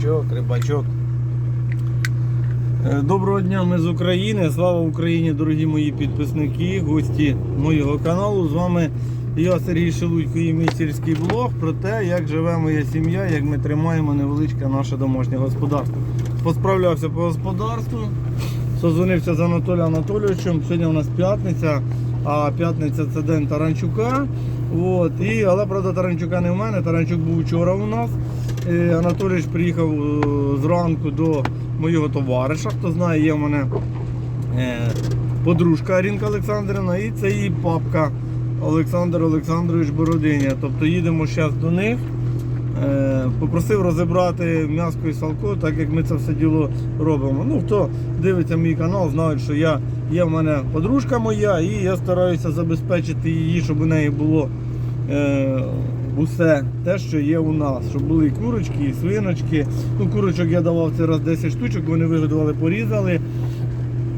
Рибачок, рибачок. Е, Доброго дня, ми з України. Слава Україні, дорогі мої підписники, гості моєго каналу. З вами я, Сергій Шелудько, і мій сільський блог про те, як живе моя сім'я, як ми тримаємо невеличке наше домашнє господарство. Посправлявся по господарству, созвонився з Анатолієм Анатолійовичем. Сьогодні у нас п'ятниця, а п'ятниця це день Таранчука. От, і, але правда Таранчука не в мене, Таранчук був вчора у нас. Е, Анатолійович приїхав е, зранку до моєго товариша. Хто знає, є в мене е, подружка Арінка Олександрівна і це її папка Олександр Олександрович Бородиня. Тобто їдемо зараз до них. Попросив розібрати м'яско і салко, так як ми це все діло робимо. Ну, хто дивиться мій канал, знають, що я, є в мене подружка моя, і я стараюся забезпечити її, щоб у неї було усе те, що є у нас. Щоб були і курочки, і свиночки. Ну, курочок я давав цей раз 10 штучок, вони вигодували, порізали.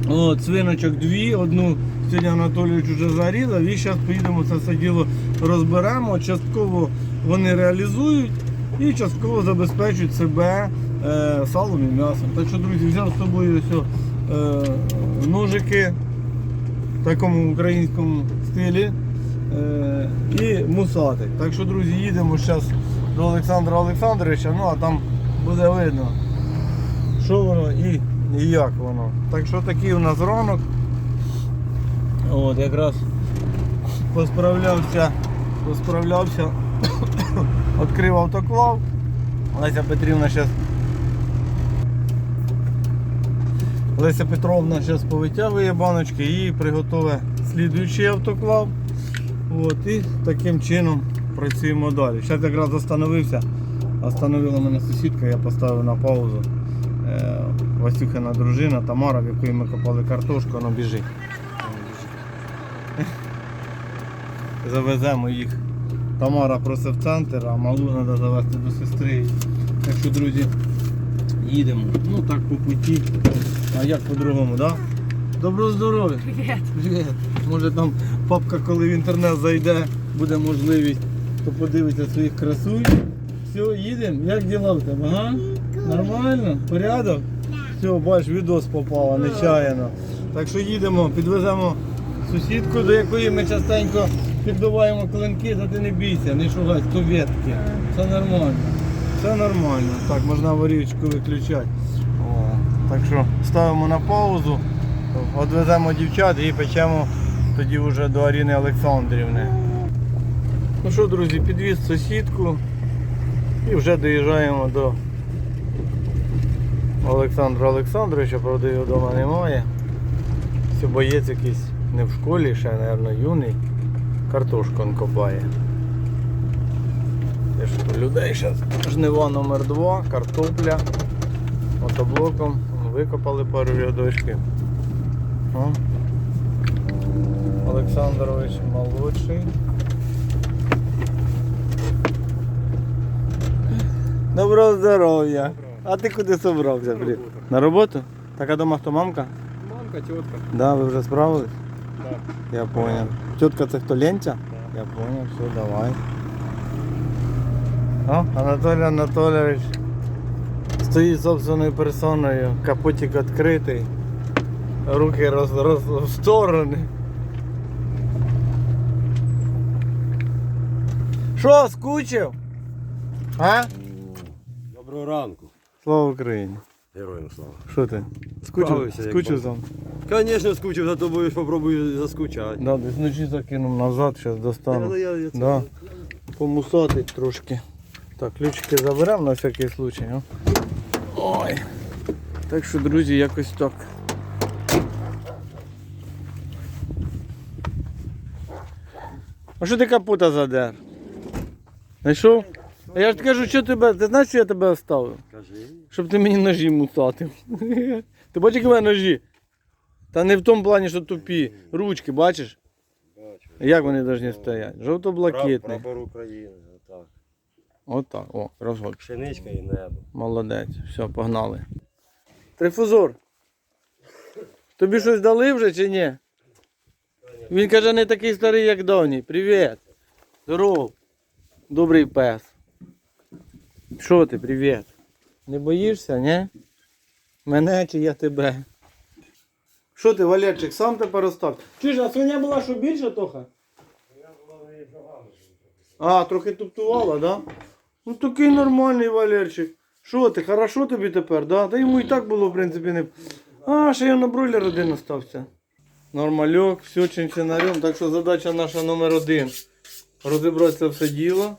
От, свиночок дві, одну сьогодні Анатолійович вже зарізав і зараз поїдемо це все діло розберемо. Частково вони реалізують і частково забезпечують себе е, салом і м'ясом. Так що, друзі, взяв з собою ось, е, ножики в такому українському стилі і мусатик. Так що, друзі, їдемо зараз до Олександра Олександровича, ну а там буде видно що воно і, і як воно. Так що такий у нас ранок. От якраз посправлявся, посправлявся, відкрив автоклав. Леся Петрівна зараз. Леся Петровна зараз повитягує баночки і приготує слідуючий автоклав. От, і таким чином працюємо далі. Зараз якраз остановився. Остановила мене сусідка, я поставив на паузу. Е, Васюхина дружина Тамара, в якої ми копали картошку, вона біжить. Завеземо їх. Тамара просив центр, а малу треба завезти до сестри. Так що, друзі, їдемо. Ну так по путі. А як по-другому, так? Да? Доброго здоров'я! Привіт. Привіт. Може там папка, коли в інтернет зайде, буде можливість, то подивиться своїх красунь. Все, їдемо. Як діла в тебе? Ага? Нормально? Порядок? Все, бач, відос попало, нечаянно. Так що їдемо, підвеземо сусідку, до якої ми частенько підбиваємо клинки, та ти не бійся, не шугай, то ветки. Все нормально. Все нормально. Так, можна аварійку виключати. О, так що ставимо на паузу, відвеземо дівчат і печемо тоді вже до Аріни Олександрівни. Ну що, друзі, підвіз сусідку і вже доїжджаємо до Олександра Олександровича, правда його вдома немає. Це боєць якийсь не в школі, ще, мабуть, юний. Картошку він копає. Є ж тут людей зараз. Жнива номер 2 картопля. Мотоблоком. Викопали пару рядочків. Олександрович молодший. Доброго здоров'я. А ти куди собрався? блін? На роботу? Так а дома хто мамка? Мамка, тетка. Да, ви вже справились? Да. Я понял. Тетка це хто Ленця? Я понял, все, давай. О, Анатолій Анатолійович стоїть собственною персоною, капотик відкритий, руки роз, роз, в сторони. Що, скучив? А? Доброго ранку. Слава Україні. Героям слава. Що ти? Скучив? Справився, як Скучив Бог. там? Звісно, скучив, за тобою попробую заскучати. Да, десь вночі закинув назад, зараз достану. Але я, я це- Да. Помусатить трошки. Так, ключики заберемо на всякий случай. О. Ой. Так що, друзі, якось так. А що ти капута задер? Знайшов? А я ж кажу, що тебе. Ти знаєш, що я тебе оставив? Кажи. Щоб ти мені ножі мусатив. Ти бачиш, які в мене ножі? Та не в тому плані, що тупі. Ручки, бачиш? Бачу. Як вони повинні стояти? Жовто-блакитний. Прапор України. Отак. Отак. О, красавчик. Пшеничка і небо. Молодець. Все, погнали. Трифузор. Тобі щось дали вже чи ні? Він каже, не такий старий, як давній. Привіт. Здоров. Добрий пес. Що ти, привіт? Не боїшся, ні? Мене чи я тебе? Що ти, Валерчик, сам тепер остав? Чуєш, а свиня була що більше, Тоха? А, трохи туптувала, да? Ну такий нормальний Валерчик. Що ти, хорошо тобі тепер, да? Та йому і так було, в принципі, не. А, ще я на бройлер один остався. Нормальок, все чинчинарем, так що задача наша номер один. Розібрати це все діло.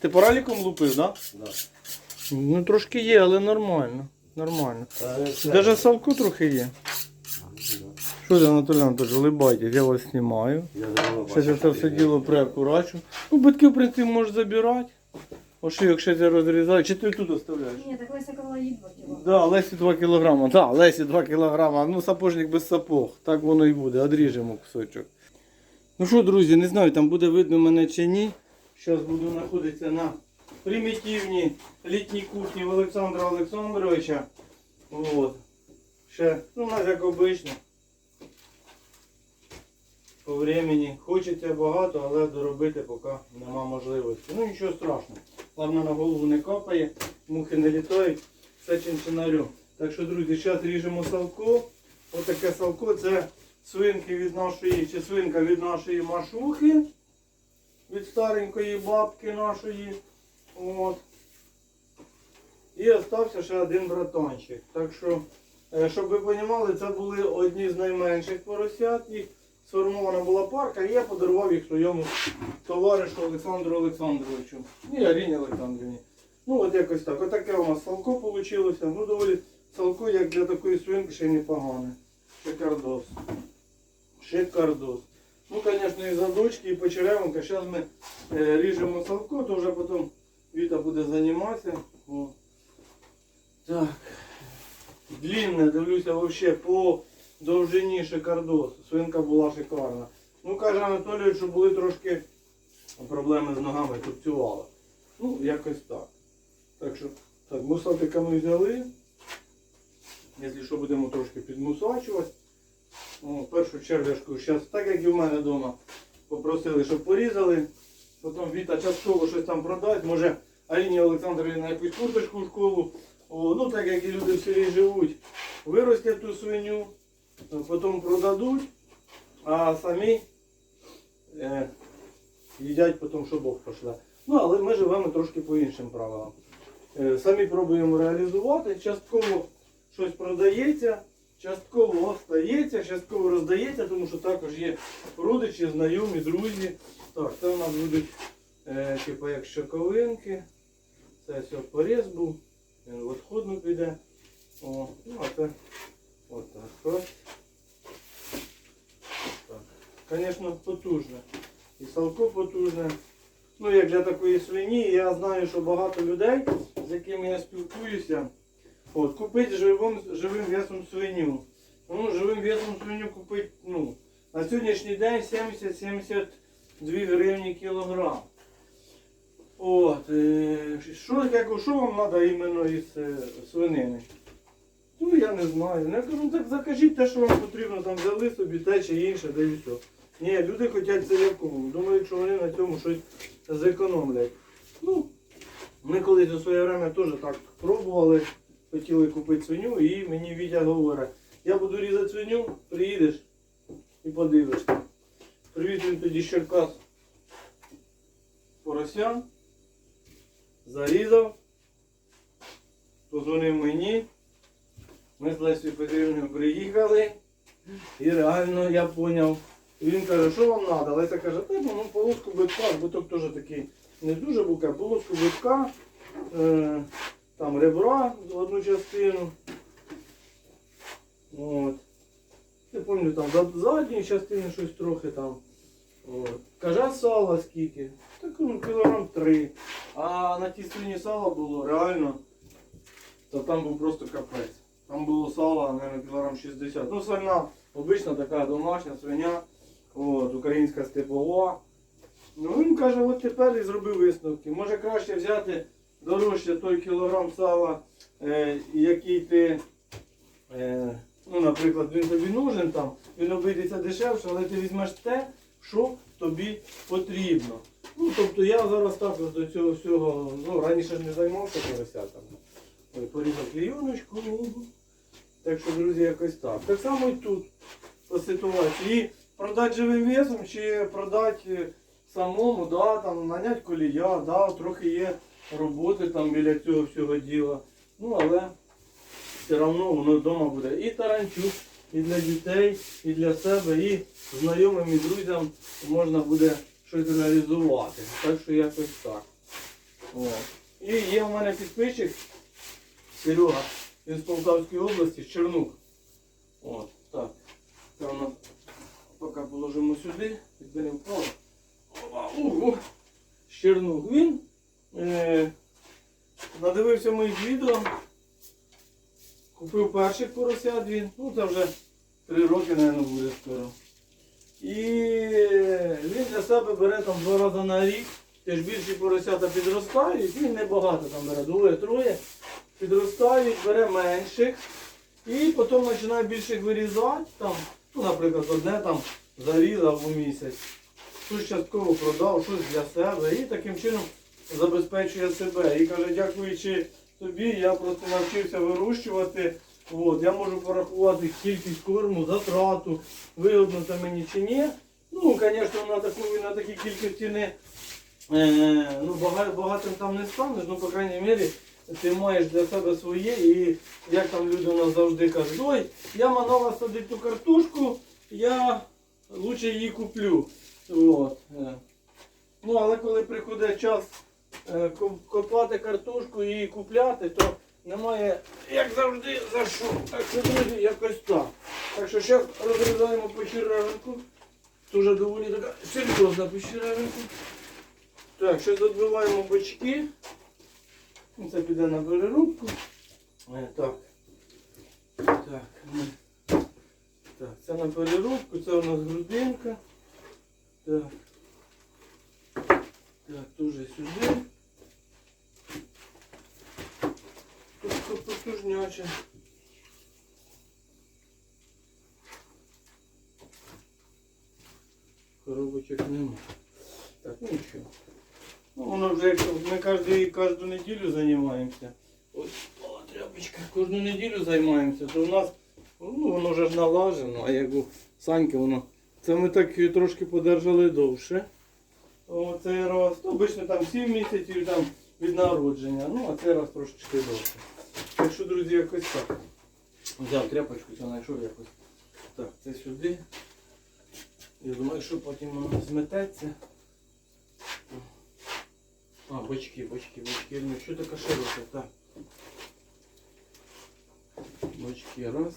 Ти параліком лупив, так? Да? Да. Ну трошки є, але нормально. Нормально. Даже салку трохи є. Що ти, Анатолій Анатолійович, улибайтесь, я вас знімаю. Я давно це все діло приакурачу. Ну, батьки, в принципі, можуть забирати. Ошийок ще це розрізаю. Чи ти тут оставляєш? Ні, так Леся казала їй 2 кіло. Да, Лесі 2 кілограма. Да, Лесі 2 кілограма. Ну, сапожник без сапог. Так воно і буде. Одріжемо кусочок. Ну що, друзі, не знаю, там буде видно мене чи ні. Зараз буду знаходитися на примітивній літній кухні Олександра Олександровича. От. Ще, ну, у нас як обично. По времени. Хочеться багато, але доробити поки нема можливості. Ну нічого страшного. Головне на голову не капає, мухи не літають, все чинчинарю. Так що, друзі, зараз ріжемо салко. Отаке салко це свинки від нашої, чи свинка від нашої машухи, від старенької бабки нашої. От. І остався ще один братанчик. Так що, е, щоб ви розуміли, це були одні з найменших поросят. Їх сформована була парка, і я подарував їх своєму товаришу Олександру Олександровичу. І Аріні Олександрівні. Ну от якось так. Отаке у нас салко вийшло. Ну доволі салко, як для такої свинки, ще й непогане. Шикардос. Шикардос. Ну, звісно, і задочки, і по почеревинка. Зараз ми е, ріжемо салко, то вже потім Віта буде займатися. О. Так. Длинне, дивлюся, взагалі по довжині шикардос. Свинка була шикарна. Ну, каже Анатолій, що були трошки проблеми з ногами, тупцювала. Ну, якось так. Так що, так, мусатика ми взяли. Якщо що, будемо трошки підмусачувати. Першу чергашку, зараз, так як і в мене вдома, попросили, щоб порізали. Потім Віта частково щось там продасть. Може Аліні Олександрівні на якусь курточку в школу. О, ну так як і люди в селі живуть, виростять ту свиню, потім продадуть, а самі е, їдять потім, що Бог пошле. Ну, але ми живемо трошки по іншим правилам. Е, самі пробуємо реалізувати, частково щось продається, частково остається, частково роздається, тому що також є родичі, знайомі, друзі. Так, це у нас будуть е, типу як щоковинки. Це все поріз був. Він в відходну піде. О, ну а це отак. Так. Звісно, потужне. І салко потужне. Ну, як для такої свині, я знаю, що багато людей, з якими я спілкуюся, от, купити живим, живим весом свиню. Ну, живим весом свиню купити, ну, на сьогоднішній день 70-72 гривні кілограм. От, е, що, як, що вам треба іменно із е, свинини? Ну, я не знаю. Я кажу, ну, так закажіть те, що вам потрібно, там взяли собі те чи інше, да і все. Ні, люди хочуть целяком. Думають, що вони на цьому щось зекономлять. Ну, ми колись у своє время теж так пробували, хотіли купити свиню, і мені Вітя говорить, я буду різати свиню, приїдеш і подивишся. Привіз він тоді Черкас поросян, зарізав, позвонив мені. Ми з Лесією Петрівною приїхали. І реально я зрозумів. Він каже, що вам треба? Леся каже, та ну полоску битка, биток теж такий не дуже бука, полоску битка, е, там ребра одну частину. От. Не пам'ятаю, там за частини щось трохи там. От. Каже, а сала скільки? Так ну, кілограм три. А на тій свині сала було реально, то там був просто капець. Там було сало, мабуть, кілограм 60. Ну, свиня, обична така домашня свиня, от, українська степова. Ну він каже, от тепер і зробив висновки. Може краще взяти дорожче той кілограм сала, е, який ти, е, ну, наприклад, він тобі нужен там, він обійдеться дешевше, але ти візьмеш те, що тобі потрібно. Ну, тобто я зараз також до цього всього, ну, раніше ж не займався поросятами. Порізав клейоночку. Так що, друзі, якось так. Так само і тут по ситуації. І продати живим весом чи продати е, самому, да, там, наняти колія, да, трохи є роботи там біля цього всього діла. Ну, але все одно воно вдома буде і таранчук, і для дітей, і для себе, і знайомим і друзям можна буде щось реалізувати. Так що якось так. О. І є в мене підписчик Серега, він з Полтавської області, з Чернух. От, так. Це поки положимо сюди, не впало. Ого! З Чернух. Він е, надивився моїх відео. Купив перших поросят він, ну це вже три роки, мабуть, буде скоро. І він для себе бере там два рази на рік. Теж більші поросята підростають, він небагато там бере, двоє-троє. Підростають, бере менших. І потім починає більших вирізати. Там, ну, наприклад, одне там зарізав у місяць. Щось частково продав, щось для себе. І таким чином забезпечує себе. І каже, дякуючи тобі, я просто навчився вирощувати. От, я можу порахувати кількість корму, затрату, вигодно це мені чи ні. Ну, звісно, на таку на такій кількості не е, ну, багатим там не станеш, ну, по крайній мірі, ти маєш для себе своє і як там люди у нас завжди кажуть, ой, я манала садити ту картошку, я лучше її куплю. От. е. Ну, але коли приходить час копати картошку і купляти, то немає, як завжди, за що. Так що, друзі, якось так. Так що зараз розрізаємо по черевинку. Дуже доволі така серйозна по черевинку. Так, зараз відбиваємо бочки. Це піде на переробку. Е, Так. Так. Так, це на переробку, це у нас грудинка. Так. Так, теж сюди. Тут потужняче. Коробочок нема. Так, ну нічого. Ну, воно вже ми кожну, кожну неділю займаємося. Ось о, тряпочка. Кожну неділю займаємося, то в нас ну, воно вже налажено, а як у Саньки воно. Це ми так трошки подержали довше. Цей раз. Ну, обично там 7 місяців там від народження. Ну, а цей раз трошечки довше. Так що, друзі, якось так. Взяв тряпочку, це знайшов якось. Так, це сюди. Я думаю, що потім воно змететься. А, бочки, бочки, бочки. Ну, що таке широке? Так. Бочки раз.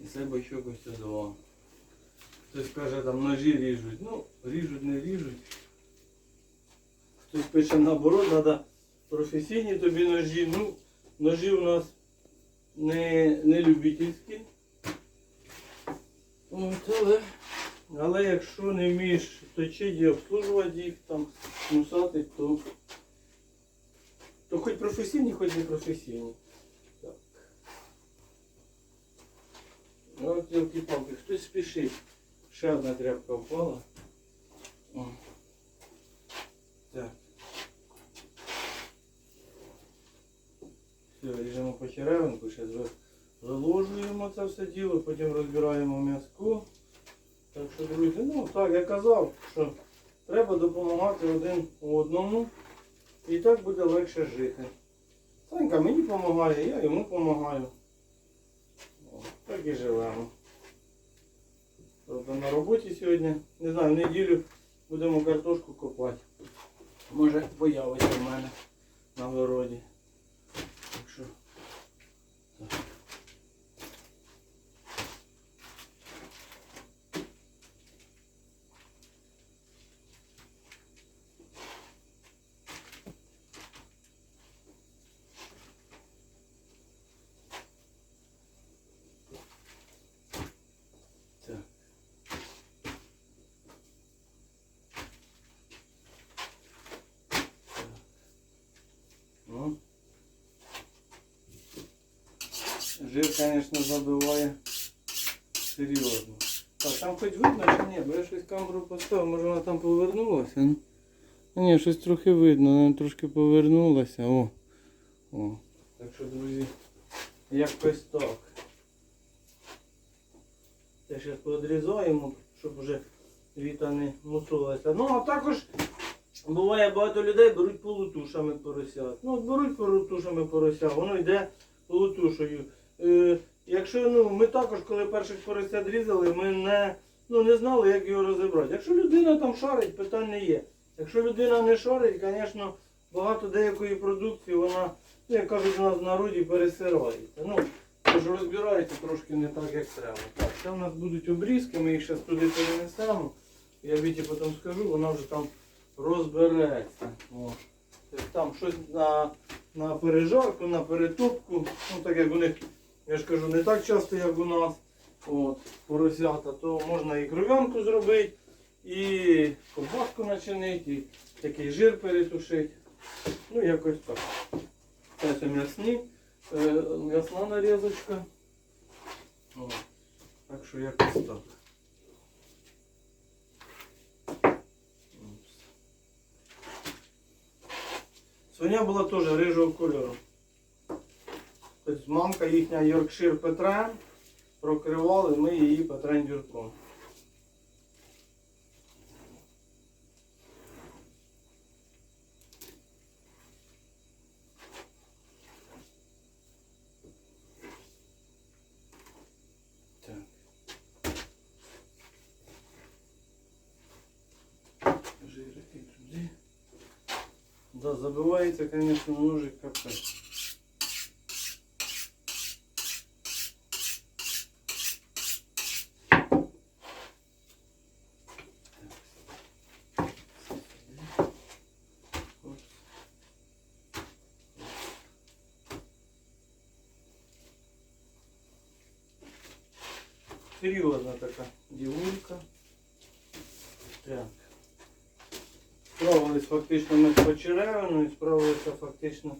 І це бочок ось два. Хтось каже, там ножі ріжуть. Ну, ріжуть, не ріжуть. Хтось пише наоборот, треба професійні тобі ножі. Ну, ножі у нас не, не любительські. От, але, але якщо не вмієш точити і обслужувати їх, там, мусати, то, то хоч професійні, хоч не професійні. Так. От ялки-палки, хтось спішить. Ще одна тряпка впала. О. Так. Все, ріжемо по черевинку, ще зро- заложуємо це все діло, потім розбираємо м'язко. Так що, друзі, ну так, я казав, що треба допомагати один одному. І так буде легше жити. Санька мені допомагає, я йому допомагаю. Так і живемо. Правда, на роботі сьогодні, не знаю, в неділю будемо картошку копати. Може появиться в мене на городі. Так що. Так. Так. Ну. Жир, звісно, забиває серйозно. Так, там хоч видно чи ні, бо я щось камеру поставив, може вона там повернулася. Ну? Ні, щось трохи видно, вона трошки повернулася. О. О, так що, друзі, якось так. Це ще подрізаємо, щоб вже віта не мусулася. Ну, а також буває багато людей беруть полутушами поросят. Ну, от беруть полутушами порося, воно йде полутушою. Е, якщо ну, ми також, коли перших поросят різали, ми не, ну, не знали, як його розібрати. Якщо людина там шарить, питань не є. Якщо людина не шарить, звісно, багато деякої продукції вона, ну, як кажуть у нас в народі, пересирається. Ну, тож розбирається трошки не так, як треба. Так, це у нас будуть обрізки, ми їх зараз туди перенесемо. Я Віті потім скажу, вона вже там розбереться. О. Тобто там щось на, на пережарку, на перетопку. Ну так як у них, я ж кажу, не так часто, як у нас. От, поросята, то можна і кров'янку зробити, і ковбаску начинити, і такий жир перетушити. Ну, якось так. Це м'ясні, е, м'ясна нарізочка. О, так що якось так. Свиня була теж рижого кольору. Тобто мамка їхня Йоркшир Петрен, прокривали ми її Петрен дюрком. Да, забивається, конечно, ножик капець. Серйозна така дівулька. Так. Фактично ми з почеревиною, справилися фактично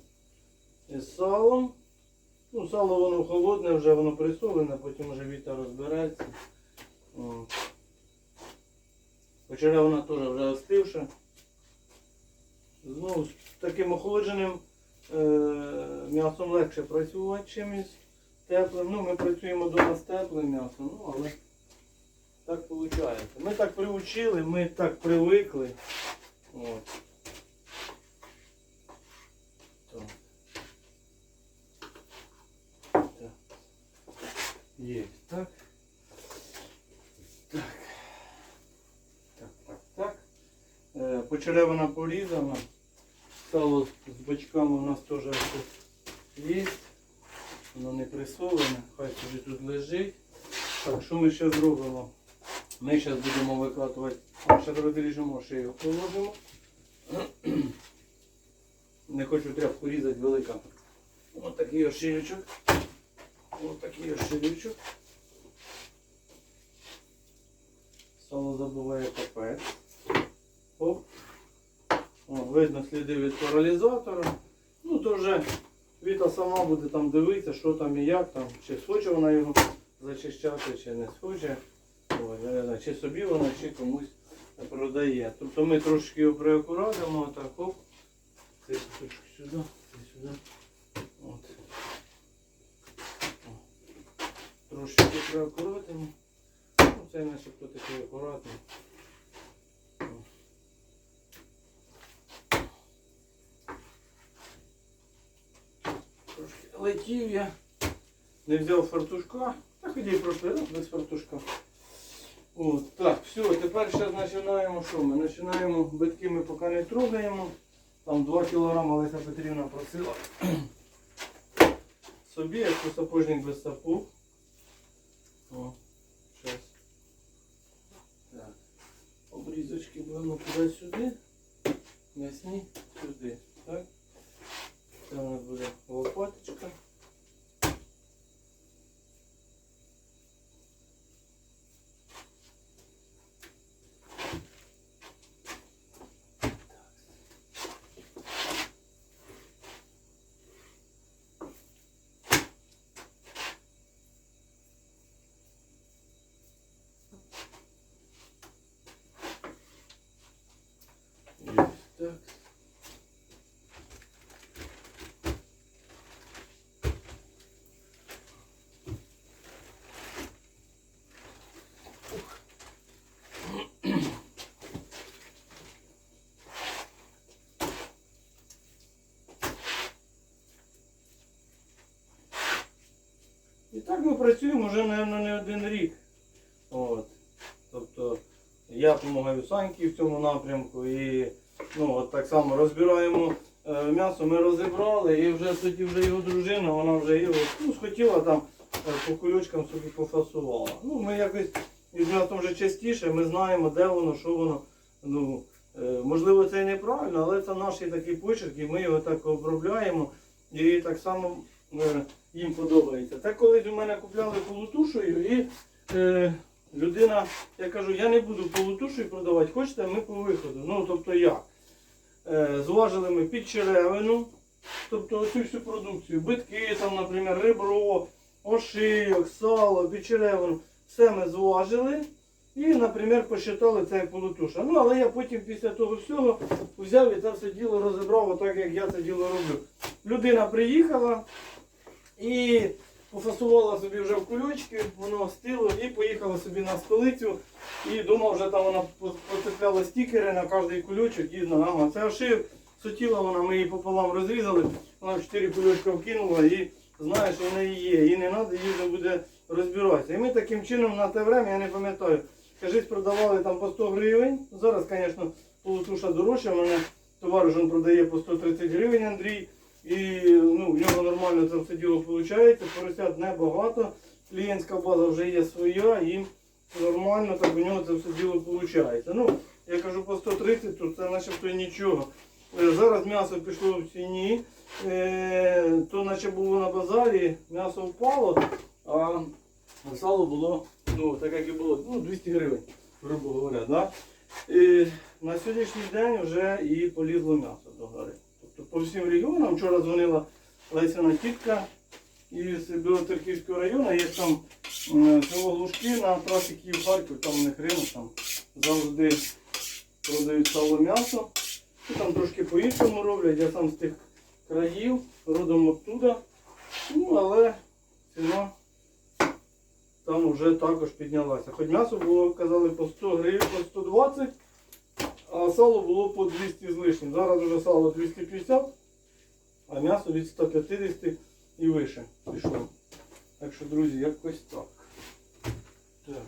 із салом. Ну, сало воно холодне, вже воно присолене, потім вже віта розбереться. О. Почеревина теж вже остивша. Знову з таким охолодженим е- м'ясом легше працювати, чим із теплим. Ну, ми працюємо вдома з теплим м'ясом, ну але так виходить. Ми так приучили, ми так привикли. От. Є. Так. Так. Так, так, так. Е, почеревина порізана. Сало з бочками у нас теж є. Воно не присолене, хай собі тут лежить. Так, що ми ще зробимо? Ми зараз будемо викладувати, ще розріжемо шию, положимо. Не хочу тряпку різати велика. Ось такий ось шиючок. Ось такий ось шиючок. Сало забуває капець. О, видно сліди від паралізатора. Ну то вже Віта сама буде там дивитися, що там і як там, чи схоче вона його зачищати, чи не схоче. Ой, не знаю, чи собі вона, чи комусь продає. Тобто ми трошки його приакуратимо, так оп. Цей кусочок сюди, цей сюди. От. Трошки приакуратимо. Ну, цей начебто такий акуратний. Летів я. Не взяв фартушка. Так іди просто раз без фартушка. От, так, все, тепер ще починаємо що ми? Починаємо битки ми поки не трогаємо. Там 2 кг Леся Петрівна просила. Собі, як сапожник без сапог. О, щас. Так. Обрізочки будемо туди-сюди. М'ясні сюди. Так. Це у нас буде лопаточка. Есть так. І так ми працюємо вже, мабуть, не один рік. От. Тобто я допомагаю Саньки в цьому напрямку і ну, от так само розбираємо е, м'ясо, ми розібрали, і вже тоді вже його дружина, вона вже його ну, схотіла там е, по кульочкам собі пофасувала. Ну, ми якось із м'ясом вже частіше, ми знаємо, де воно, що воно. Ну, е, можливо, це неправильно, але це наш такий почерк, і ми його так обробляємо. І так само їм подобається. Це колись у мене купляли полутушою і е, людина, я кажу, я не буду полутушою продавати, хочете, ми по виходу. Ну, тобто як? Е, зважили ми під черевину, тобто оцю всю продукцію, битки, там, наприклад, ребро, ошийок, сало, під черевину. Все ми зважили. І, наприклад, посчитали це як полутуша. Ну, але я потім після того всього взяв і це все діло розібрав, отак як я це діло роблю. Людина приїхала і пофасувала собі вже в кульочки, воно стило і поїхала собі на столицю. І думав, вже там вона по- поцепляла стікери на кожний кульочок і на ага, це ошив. Сутіла вона, ми її пополам розрізали, вона 4 кульочка вкинула і знає, що в неї є. І не треба, їй вже буде розбиратися. І ми таким чином на те время, я не пам'ятаю, кажись, продавали там по 100 гривень. Зараз, звісно, полутуша дорожча, мене товариш продає по 130 гривень Андрій. І ну, в нього нормально це все діло виходить. Поросят небагато. Клієнтська база вже є своя, і нормально так у нього це все діло виходить. Ну, я кажу по 130, то це начебто нічого. Е, Зараз м'ясо пішло в ціні, е, то наче було на базарі, м'ясо впало, а сало було, ну, так як і було, ну, 200 гривень, грубо говоря. Да? І на сьогоднішній день вже і полізло м'ясо до гори. По всім регіонам вчора дзвонила Лесяна тітка із Білоцерківського району, є там село Глушки на трасі Київ-Харків, там у них ринок, там завжди продають сало м'ясо. Там трошки по-іншому роблять, я сам з тих країв, родом оттуда. Ну, але ціна там вже також піднялася. Хоч м'ясо було, казали, по 100 гривень, по 120, а сало було по 200 з лишнім. Зараз вже сало 250, а м'ясо від 150 і вище пішло. Так що, друзі, якось так. Так.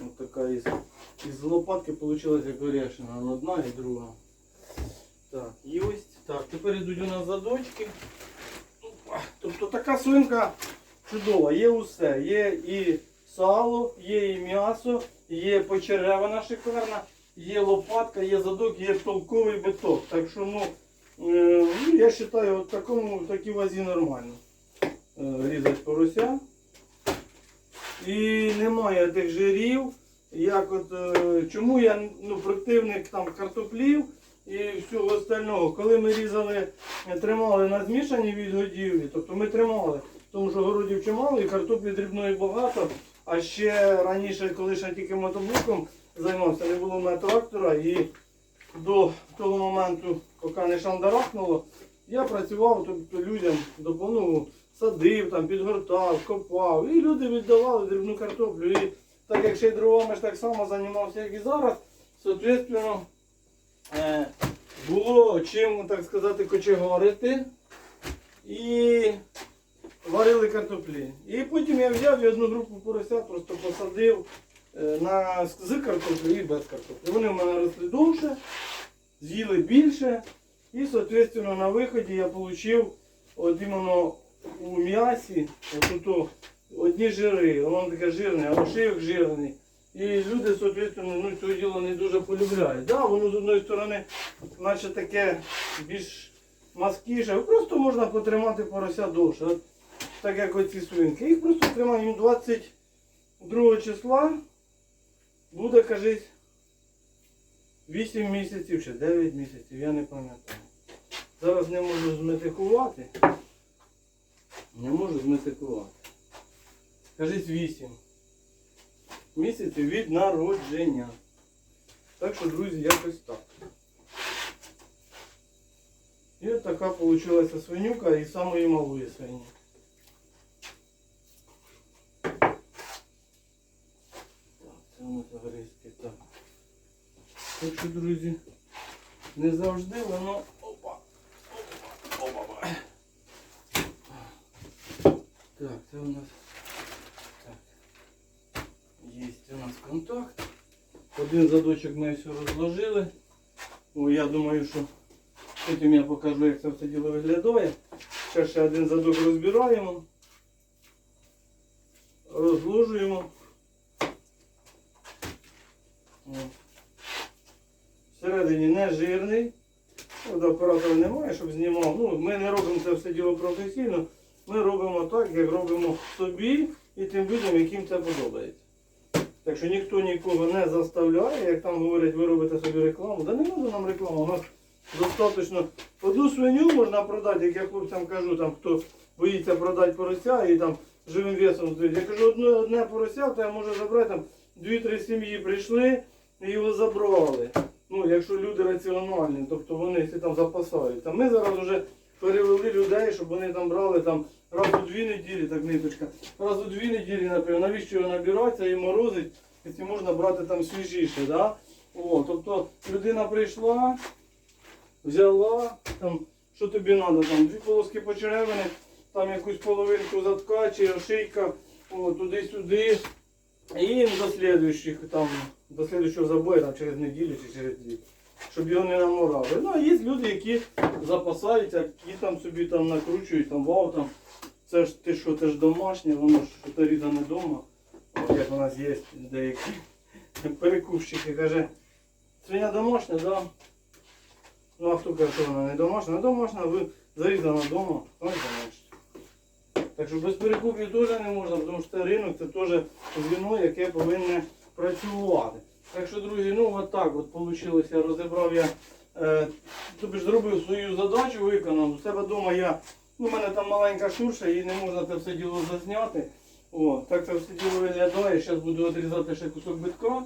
Ось така із, із лопатки вийшла як орешина. Одна і друга. Так, і так. Тепер йдуть у нас задочки. Тобто така свинка чудова, є усе. Є і сало, є і м'ясо, є почеревина шикарна, є лопатка, є задок, є толковий биток. Так що, ну, е, ну, я вважаю, в такому такій вазі нормально. Е, різати порося. І немає тих жирів. Як от, е, чому я ну, противник там картоплів і всього остального. Коли ми різали, е, тримали на змішанні від годівлі, тобто ми тримали, тому що городів чимало і картоплі дрібної багато. А ще раніше, коли ще тільки мотоблоком займався, не було в трактора і до того моменту, поки не шандарахнуло, я працював тобто, людям допомогу, садив, там, підгортав, копав. І люди віддавали дрібну картоплю. І так як ще й дровами ж так само займався, як і зараз, соответственно, було чим, так сказати, кочегарити. І варили картоплі. І потім я взяв і одну групу поросят, просто посадив е, на, з картоплі і без картоплі. Вони в мене росли довше, з'їли більше. І, соответственно, на виході я отримав от іменно у м'ясі отут одні жири, воно таке жирне, а ошийок жирний. І люди, соответственно, ну, цього діло не дуже полюбляють. Да, воно з одної сторони, наче таке більш маскіше. Просто можна потримати порося довше. Так як оці свинки. Їх просто тримаємо 22 числа. Буде, кажись, 8 місяців чи 9 місяців, я не пам'ятаю. Зараз не можу зметикувати. Не можу зметикувати. Кажись 8 Місяці від народження. Так що, друзі, якось так. І от така вийшла свинюка і самої малої свині. Так, це у нас агрійський так. Так що, друзі, не завжди воно... Опа! Опа! Опа! Так, це у нас... Є у нас контакт. Один задочок ми все розложили. О, я думаю, що потім я покажу, як це все діло виглядає. Ще ще один задок розбираємо. Розложуємо. О. Всередині не жирний. Оператора немає, щоб знімав. Ну, ми не робимо це все діло професійно. Ми робимо так, як робимо собі і тим людям, яким це подобається. Так що ніхто нікого не заставляє, як там говорять, ви робите собі рекламу. Да не треба нам реклама. У нас достатньо одну свиню можна продати, як я хлопцям кажу, там хто боїться продати порося і там живим весом здоїть. Я кажу, одне, одне порося, то я можу забрати там дві-три сім'ї прийшли і його забрали. Ну, якщо люди раціональні, тобто вони всі там запасаються. Ми зараз вже перевели людей, щоб вони там брали там раз у дві неділі, так ниточка, раз у дві неділі, наприклад, навіщо його набиратися і морозить, якщо можна брати там свіжіше. Да? О, тобто людина прийшла, взяла, там, що тобі треба, там, дві полоски почеревини, там якусь половинку задка чи ошийка, туди-сюди. І до слідуючих, там, до слідуючого забою там, через неділю чи через дві. Щоб його не наморали. Ну, а є люди, які запасаються, які там собі там накручують, там вау, там. Це ж ти що, це ж домашнє, воно ж це вдома. От як у нас є деякі перекупщики, каже, свиня домашня, да? Ну а хто каже, що вона не домашня? Ну домашня, ви зарізана вдома, і домашня. Так що без перекупів теж не можна, тому що це ринок, це теж звіно, яке повинне працювати. Так що, друзі, ну от так от вийшло, розібрав я, е, тобі ж зробив свою задачу, виконав. У себе вдома я, ну, у мене там маленька шурша, і не можна це все діло зазняти. О, так це все діло виглядає. Зараз буду відрізати ще кусок битка.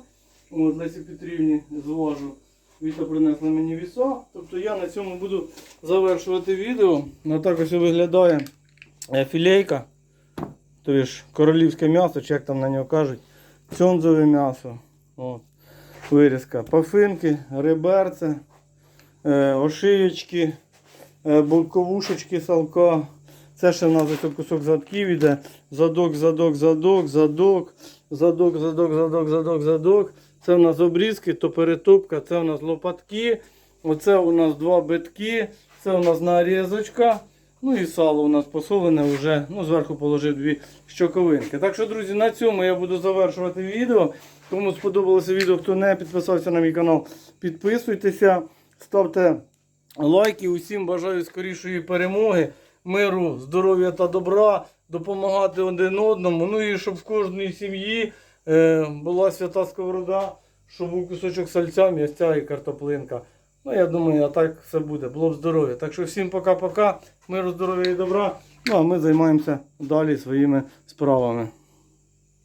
От, Лесі Петрівні зважу. Віта принесла мені віса. Тобто я на цьому буду завершувати відео. Отак ось виглядає е, філейка. Тобто королівське м'ясо, чи як там на нього кажуть. Цьонзове м'ясо. От. Вирізка. Пафинки, реберце, е, ошиєчки, боковушечки салка. Це ще в нас кусок задків іде. Задок, задок, задок, задок, задок, задок, задок, задок, задок. Це у нас обрізки, то перетопка, це у нас лопатки. Оце у нас два битки, це у нас нарізочка. Ну і сало у нас посолене вже. Ну, зверху положив дві щоковинки. Так що, друзі, на цьому я буду завершувати відео. Кому сподобалося відео, хто не підписався на мій канал, підписуйтеся, ставте лайки. Усім бажаю скорішої перемоги, миру, здоров'я та добра, допомагати один одному. Ну і щоб в кожній сім'ї е, була свята сковорода, щоб був кусочок сальця, м'ясця і картоплинка. Ну, я думаю, а так все буде. Було б здоров'я. Так що всім пока-пока, миру, здоров'я і добра. Ну а ми займаємося далі своїми справами.